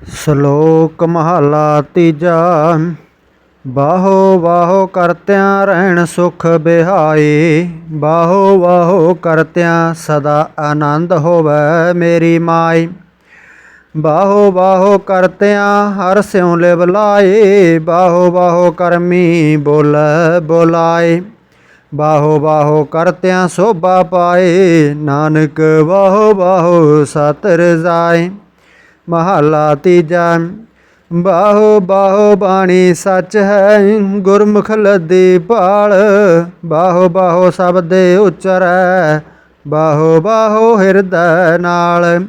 ਸ਼ਲੋਕ ਮਹਲਾ ਤੀਜਾ, ਬਾਹੋ ਬਾਹੋ ਕਰਤਿਆਂ ਰਹਿਣ ਸੁਖ ਬਿਹਾਈ, ਬਾਹੋ ਬਾਹੋ ਕਰਤਿਆਂ ਸਦਾ ਆਨੰਦ ਹੋਵੇ ਮੇਰੀ ਮਾਈ, ਬਾਹੋ ਬਾਹੋ ਕਰਤਿਆਂ ਹਰ ਸਿਉ ਲਿਵ ਲਾਏ ਬਾਹੋ ਬਾਹੋ ਕਰਮੀ ਬੋਲ ਬੋਲਾਏ ਬਾਹੋ ਬਾਹੋ ਕਰਤਿਆਂ ਸੋਭਾ ਪਾਏ ਨਾਨਕ ਬਾਹੋ ਬਾਹੋ ਸਤ ਰਜ਼ਾਏ ਮਹਲਾ ਤੀਜਾ। ਬਾਹੋ ਬਾਹੋ ਬਾਣੀ ਸੱਚ ਹੈ, ਗੁਰਮੁਖ ਲੱਦੀ ਭਾਲ। ਬਾਹੋ ਬਾਹੋ ਸ਼ਬਦੇ ਉਚਰੈ ਬਾਹੋ ਬਾਹੋ ਹਿਰਦੈ ਨਾਲ।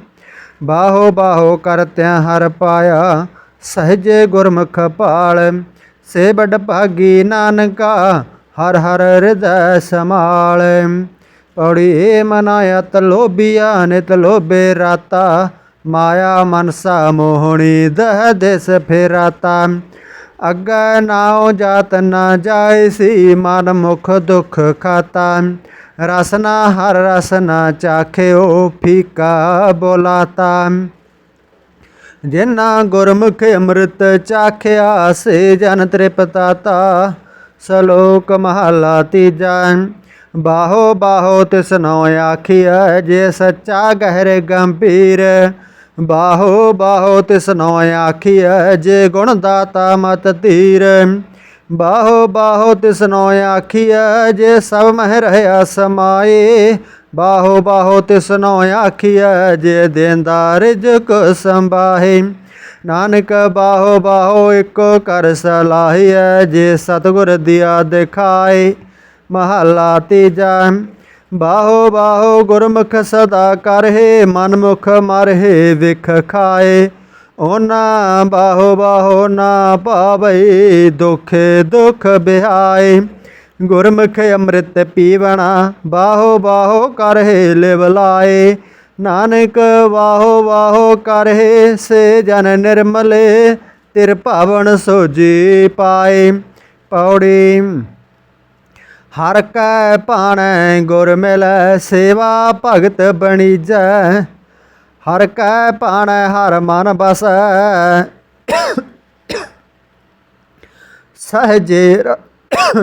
ਬਾਹੋ ਬਾਹੋ ਕਰਤਿਆਂ ਹਰ ਪਾਇਆ, ਸਹਜੇ ਗੁਰਮੁਖ ਪਾਲ ਸੇ ਬੜ ਭਾਗੀ ਨਾਨਕਾ, ਹਰ ਹਰ ਹਿਰਦੈ ਸਮਾਲ। ਪੌੜੀ ਏ ਮਨਾਇਤ ਲੋਭੀਆ, ਨਿਤ ਲੋਭੇ ਰਾਤਾ। ਮਾਇਆ ਮਨਸਾ ਮੋਹਣੀ, ਦਹ ਦਿਸ ਫੇਰਾਤਾ। ਅੱਗੇ ਨਾਉ ਜਾਤ ਨਾ ਜਾਇਸੀ ਮਨ ਮੁਖ ਦੁਖ ਖਾਤਾ। ਰਸਨਾ ਹਰ ਰਸਨਾ ਚਾਖਿਓ, ਫੀਕਾ ਬੋਲਾਤਾ। ਜਿਨਾ ਗੁਰਮੁਖ ਅੰਮ੍ਰਿਤ ਚਾਖਿਆ, ਸੇ ਜਨ ਤ੍ਰਿਪਤਾਤਾ ਸ਼ਲੋਕ ਮਹਲਾ ਤੀਜਾ। ਬਾਹੋ ਬਾਹੋ ਤਿਸਨੋ ਆਖੀਐ, ਜੇ ਸੱਚਾ ਗਹਿਰ ਗੰਭੀਰ। ਬਾਹੋ ਬਾਹੋ ਤਿਸਨੋ ਆਖੀਐ, ਜੇ ਗੁਣ ਦਾਤਾ ਮਤ ਧੀਰ। ਬਾਹੋ ਬਾਹੋ ਤਿਸਨੋ ਆਖੀਐ, ਜੇ ਸਭ ਮਹਿ ਰਹਿਆ ਸਮਾਏ। ਬਾਹੋ ਬਾਹੋ ਤਿਸਨੋ ਆਖੀਐ, ਜੇ ਦੇਂਦਾ ਰਿਜਕ ਸੰਭਾਹੇ। ਨਾਨਕ ਬਾਹੋ ਬਾਹੋ ਇੱਕੋ ਕਰ ਸਲਾਹੀਐ, ਜੇ ਸਤਿਗੁਰ ਦਿਆ ਦਿਖਾਏ। ਮਹਲਾ ਤੀਜਾ ਬਾਹੋ ਬਾਹੋ ਗੁਰਮੁਖ ਸਦਾ ਕਰਹਿ, ਮਨਮੁਖ ਮਰਹਿ, ਵਿਖ ਖਾਏ। ਉਹਨਾਂ ਬਾਹੋ ਬਾਹੋ ਨਾ ਪਾਵਈ ਦੁਖ ਦੁਖ ਬਿਹਾਏ। ਗੁਰਮੁਖ ਅੰਮ੍ਰਿਤ ਪੀਵਣਾ, ਬਾਹੋ ਬਾਹੋ ਕਰਹਿ, ਲਿਵ ਲਾਏ। ਨਾਨਕ ਵਾਹੋ ਵਾਹੋ ਕਰਹਿ, ਸੇ ਜਨ ਨਿਰਮਲੇ, ਤਿਰ ਭਾਵਨ ਸੋਜੀ ਪਾਏ। ਪੌੜੀ ਹਰ ਕੈ ਭਾਣੈ ਗੁਰ ਮਿਲੈ, ਸੇਵਾ ਭਗਤ ਬਣੀਜੈ। ਹਰ ਕੈ ਭਾਣੈ, ਹਰ ਮਨ ਬਸੈ। ਸਹਜੇ ਰ-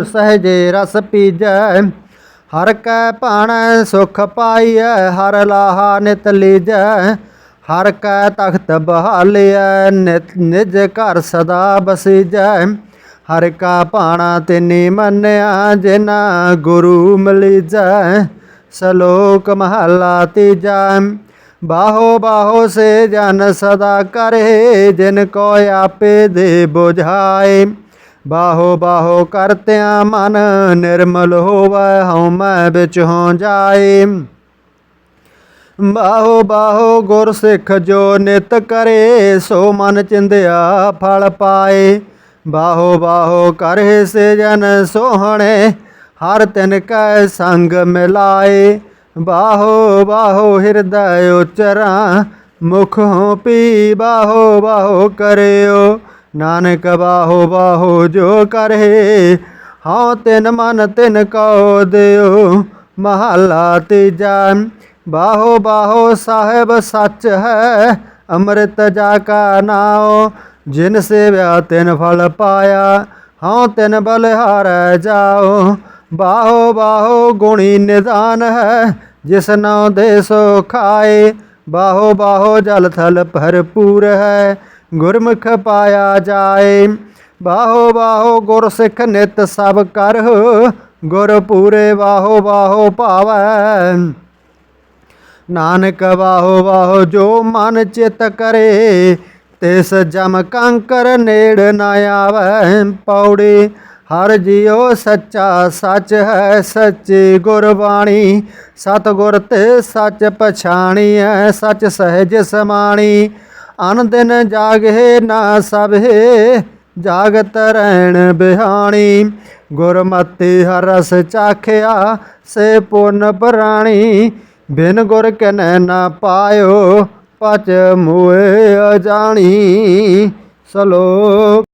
ਸਹਜੇ ਰਸ ਪੀਜੈ। ਹਰ ਕੈ ਭਾਣੈ, ਸੁਖ ਪਾਈਐ, ਹਰ ਲਾਹਾ ਨਿਤ ਲੀਜੈ। ਹਰ ਕੈ ਤਖਤ ਬਹਾਲਿਐ ਨਿਤ ਨਿਜ ਘਰ ਸਦਾ ਬਸੀਜੈ। ਹਰ ਕਾ ਭਾਣਾ ਤਿਨੀ ਮੰਨਿਆ, ਜਿਨਾ ਗੁਰੂ ਮਲੀਜੈ, ਸ਼ਲੋਕ ਮਹਲਾ ਤੀਜਾ। ਬਾਹੋ ਬਾਹੋ ਸੇ ਜਨ ਸਦਾ ਕਰੇ, ਜਿਨ ਕੋ ਆਪੇ ਦੇ 부ਝਾਏ ਬਾਹੋ ਬਾਹੋ ਕਰਤਿਆ ਮਨ ਨਿਰਮਲ ਹੋਵੈ ਹਉਮੈ ਵਿੱਚ ਹੋ ਜਾਏ। ਬਾਹੋ ਬਾਹੋ ਗੁਰ ਸਿੱਖ ਜੋ ਨਿਤ ਕਰੇ, ਸੋ ਮਨ ਚਿੰਦਿਆ ਫਲ ਪਾਏ। ਬਾਹੋ ਬਾਹੋ ਕਰੇ ਸੇ ਸੋਹਣੇ, ਹਰ ਤਿਨ ਕੈ ਸੰਗ ਮਿਲਾਏ। ਬਾਹੋ ਬਾਹੋ ਹਿਰਦੈ ਉਚਰਾ, ਮੁਖੋਂ ਪੀ ਬਾਹੋ ਬਾਹੋ ਕਰਿਓ। ਨਾਨਕ ਬਾਹੋ ਬਾਹੋ ਜੋ ਕਰੇ, ਹਉ ਤਿਨ ਮਨ ਤਿਨ ਕਉ ਦਿਓ। ਮਹਲਾ ਤੀਜਾ, ਬਾਹੋ ਬਾਹੋ ਸਾਹਿਬ ਸੱਚ ਹੈ, ਅੰਮ੍ਰਿਤ ਜਾ ਕਾ ਨਾਉ। ਜਿਨ ਸੇਵਿਆ ਤਿਨ ਫਲ ਪਾਇਆ ਹਉ ਤਿਨ ਬਲਿਹਾਰੈ ਜਾਓ। ਬਾਹੋ ਬਾਹੋ ਗੁਣੀ ਨਿਦਾਨ ਹੈ, ਜਿਸ ਨਾਉ ਦੇ ਸੋ ਖਾਏ। ਬਾਹੋ ਬਾਹੋ ਜਲ ਥਲ ਭਰਪੂਰ ਹੈ, ਗੁਰਮੁਖ ਪਾਇਆ ਜਾਏ। ਬਾਹੋ ਬਾਹੋ ਗੁਰ ਸਿੱਖ ਨਿਤ ਸਭ ਕਰ, ਗੁਰ ਪੂਰੇ ਬਾਹੋ ਬਾਹੋ ਭਾਵੈ। ਨਾਨਕ ਬਾਹੋ ਬਾਹੋ ਜੋ ਮਨ ਚਿਤ ਕਰੇ ਤਿਸ ਜਮ ਕੰਕਰ ਨੇੜ ਨਾ ਆਵੈ ਪੌੜੀ, ਹਰ ਜਿਉ ਸੱਚਾ ਸੱਚ ਹੈ ਸੱਚੀ ਗੁਰਬਾਣੀ ਸਤ ਗੁਰ ਤੇ ਸੱਚ ਪਛਾਣੀਐ ਸੱਚ ਸਹਿਜ ਸਮਾਣੀ, ਅਨ ਦਿਨ ਜਾਗੇ ਨਾ ਸਭੇ, ਜਾਗਤ ਰਹਿਣ ਬਿਹਾਣੀ, ਗੁਰਮਤਿ ਹਰਸ ਚਾਖਿਆ ਸੇ ਪੁਨ ਪ੍ਰਾਣੀ, ਬਿਨ ਗੁਰ ਕਨੈ ਨਾ ਪਾਇਓ પાંચ મુએ અજાણી સલોક